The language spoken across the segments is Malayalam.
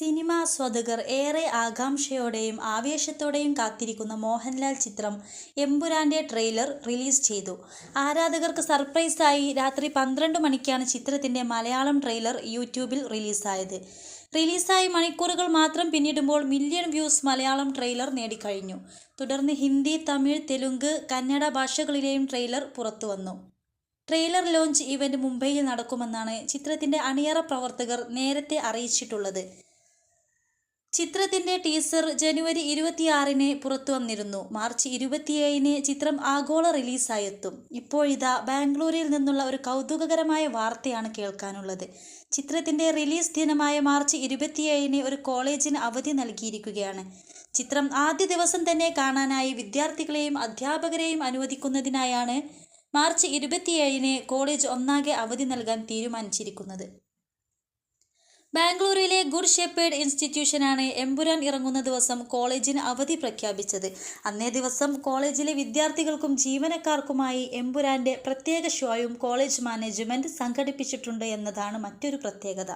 സിനിമാസ്വാദകർ ഏറെ ആകാംക്ഷയോടെയും ആവേശത്തോടെയും കാത്തിരിക്കുന്ന മോഹൻലാൽ ചിത്രം എമ്പുരാന്റെ ട്രെയിലർ റിലീസ് ചെയ്തു. ആരാധകർക്ക് സർപ്രൈസായി രാത്രി പന്ത്രണ്ട് മണിക്കാണ് ചിത്രത്തിന്റെ മലയാളം ട്രെയിലർ യൂട്യൂബിൽ റിലീസായത്. റിലീസായി മണിക്കൂറുകൾ മാത്രം പിന്നിടുമ്പോൾ മില്യൺ വ്യൂസ് മലയാളം ട്രെയിലർ നേടിക്കഴിഞ്ഞു. തുടർന്ന് ഹിന്ദി തമിഴ് തെലുങ്ക് കന്നഡ ഭാഷകളിലെയും ട്രെയിലർ പുറത്തു വന്നു ട്രെയിലർ ലോഞ്ച് ഇവന്റ് മുംബൈയിൽ നടക്കുമെന്നാണ് ചിത്രത്തിന്റെ അണിയറ പ്രവർത്തകർ നേരത്തെ അറിയിച്ചിട്ടുള്ളത്. ചിത്രത്തിന്റെ ടീസർ ജനുവരി ഇരുപത്തിയാറിന് പുറത്തു വന്നിരുന്നു മാർച്ച് ഇരുപത്തിയേഴിന് ചിത്രം ആഗോള റിലീസായെത്തും. ഇപ്പോഴിതാ ബാംഗ്ലൂരിൽ നിന്നുള്ള ഒരു കൗതുകകരമായ വാർത്തയാണ് കേൾക്കാനുള്ളത്. ചിത്രത്തിന്റെ റിലീസ് ദിനമായ മാർച്ച് ഇരുപത്തിയേഴിന് ഒരു കോളേജിന് അവധി നൽകിയിരിക്കുകയാണ്. ചിത്രം ആദ്യ ദിവസം തന്നെ കാണാനായി വിദ്യാർത്ഥികളെയും അധ്യാപകരെയും അനുവദിക്കുന്നതിനായാണ് മാർച്ച് ഇരുപത്തിയേഴിന് കോളേജ് ഒന്നാകെ അവധി നൽകാൻ തീരുമാനിച്ചിരിക്കുന്നത്. ബാംഗ്ലൂരിലെ ഗുഡ് ഷെപ്പേഡ് ഇൻസ്റ്റിറ്റ്യൂഷനാണ് എമ്പുരാൻ ഇറങ്ങുന്ന ദിവസം കോളേജിന് അവധി പ്രഖ്യാപിച്ചത്. അന്നേ ദിവസം കോളേജിലെ വിദ്യാർത്ഥികൾക്കും ജീവനക്കാർക്കുമായി എമ്പുരാന്റെ പ്രത്യേക ഷോയും കോളേജ് മാനേജ്മെന്റ് സംഘടിപ്പിച്ചിട്ടുണ്ട് എന്നതാണ് മറ്റൊരു പ്രത്യേകത.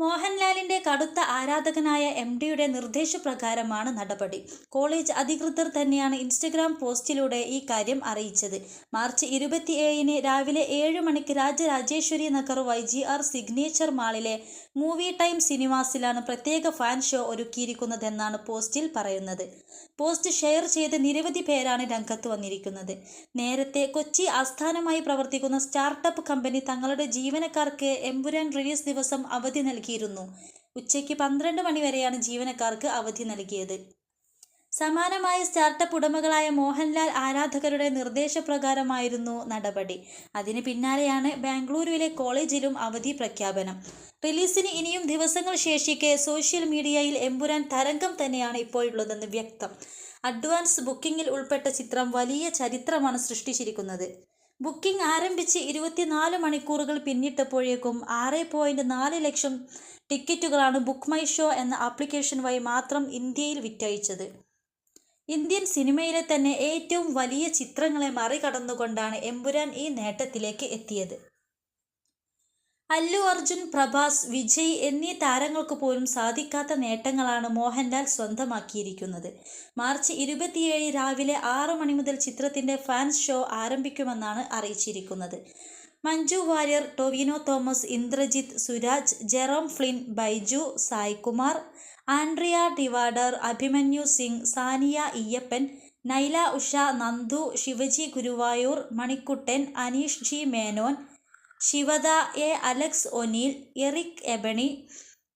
മോഹൻലാലിന്റെ കടുത്ത ആരാധകനായ എം ഡിയുടെ നിർദ്ദേശപ്രകാരമാണ് നടപടി. കോളേജ് അധികൃതർ തന്നെയാണ് ഇൻസ്റ്റഗ്രാം പോസ്റ്റിലൂടെ ഈ കാര്യം അറിയിച്ചത്. മാർച്ച് ഇരുപത്തിയേഴിന് രാവിലെ ഏഴ് മണിക്ക് Rajarajeshwari Nagar Y G R signature മാളിലെ movie time സിനിമാസിലാണ് പ്രത്യേക ഫാൻ ഷോ ഒരുക്കിയിരിക്കുന്നതെന്നാണ് പോസ്റ്റിൽ പറയുന്നത്. പോസ്റ്റ് ഷെയർ ചെയ്ത് നിരവധി പേരാണ് രംഗത്ത് വന്നിരിക്കുന്നത്. നേരത്തെ കൊച്ചി ആസ്ഥാനമായി പ്രവർത്തിക്കുന്ന സ്റ്റാർട്ടപ്പ് കമ്പനി തങ്ങളുടെ ജീവനക്കാർക്ക് എംപുരാൻ റിലീസ് ദിവസം അവധി നൽകിയിരുന്നു. ഉച്ചയ്ക്ക് പന്ത്രണ്ട് മണിവരെയാണ് ജീവനക്കാർക്ക് അവധി നൽകിയത്. സമാനമായ സ്റ്റാർട്ടപ്പ് ഉടമകളായ മോഹൻലാൽ ആരാധകരുടെ നിർദ്ദേശപ്രകാരമായിരുന്നു നടപടി. അതിന് പിന്നാലെയാണ് ബാംഗ്ലൂരുവിലെ കോളേജിലും അവധി പ്രഖ്യാപനം. റിലീസിന് ഇനിയും ദിവസങ്ങൾ ശേഷിക്കെ സോഷ്യൽ മീഡിയയിൽ എമ്പുരാൻ തരംഗം തന്നെയാണ് ഇപ്പോഴുള്ളതെന്ന് വ്യക്തം. അഡ്വാൻസ് ബുക്കിംഗിൽ ഉൾപ്പെട്ട ചിത്രം വലിയ ചരിത്രമാണ് സൃഷ്ടിച്ചിരിക്കുന്നത്. ബുക്കിംഗ് ആരംഭിച്ച് ഇരുപത്തിനാല് മണിക്കൂറുകൾ പിന്നിട്ടപ്പോഴേക്കും ആറ് പോയിന്റ് നാല് ലക്ഷം ടിക്കറ്റുകളാണ് ബുക്ക് മൈ ഷോ എന്ന ആപ്ലിക്കേഷൻ വഴി മാത്രം ഇന്ത്യയിൽ വിറ്റഴിച്ചത്. ഇന്ത്യൻ സിനിമയിലെ തന്നെ ഏറ്റവും വലിയ ചിത്രങ്ങളെ മറികടന്നുകൊണ്ടാണ് എമ്പുരാൻ ഈ നേട്ടത്തിലേക്ക് എത്തിയത്. അല്ലു അർജുൻ പ്രഭാസ് വിജയ് എന്നീ താരങ്ങൾക്ക് പോലും സാധിക്കാത്ത നേട്ടങ്ങളാണ് മോഹൻലാൽ സ്വന്തമാക്കിയിരിക്കുന്നത്. മാർച്ച് ഇരുപത്തിയേഴ് രാവിലെ ആറു മണി മുതൽ ചിത്രത്തിന്റെ ഫാൻസ് ഷോ ആരംഭിക്കുമെന്നാണ് അറിയിച്ചിരിക്കുന്നത്. Manju Warrier Tovino Thomas Indrajith Suraj Jerome Flynn Baiju Saikumar Andrea Tivadar Abhimanyu Singh Saniya Iyappan Naila Usha Nandu Shivaji Guruvayoor Manikuttan Aneesh G Menon Shivada A Alex O'Neil Eric Ebouaney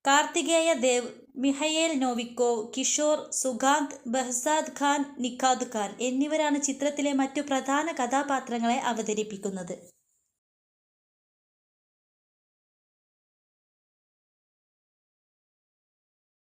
Karthikeya Dev Mikhail Novikov Kishore Sukanth Behzad Khan Nikhat Khan എന്നിവരാണ് ചിത്രത്തിലെ മറ്റു പ്രധാന കഥാപാത്രങ്ങളെ അവതരിപ്പിക്കുന്നത്.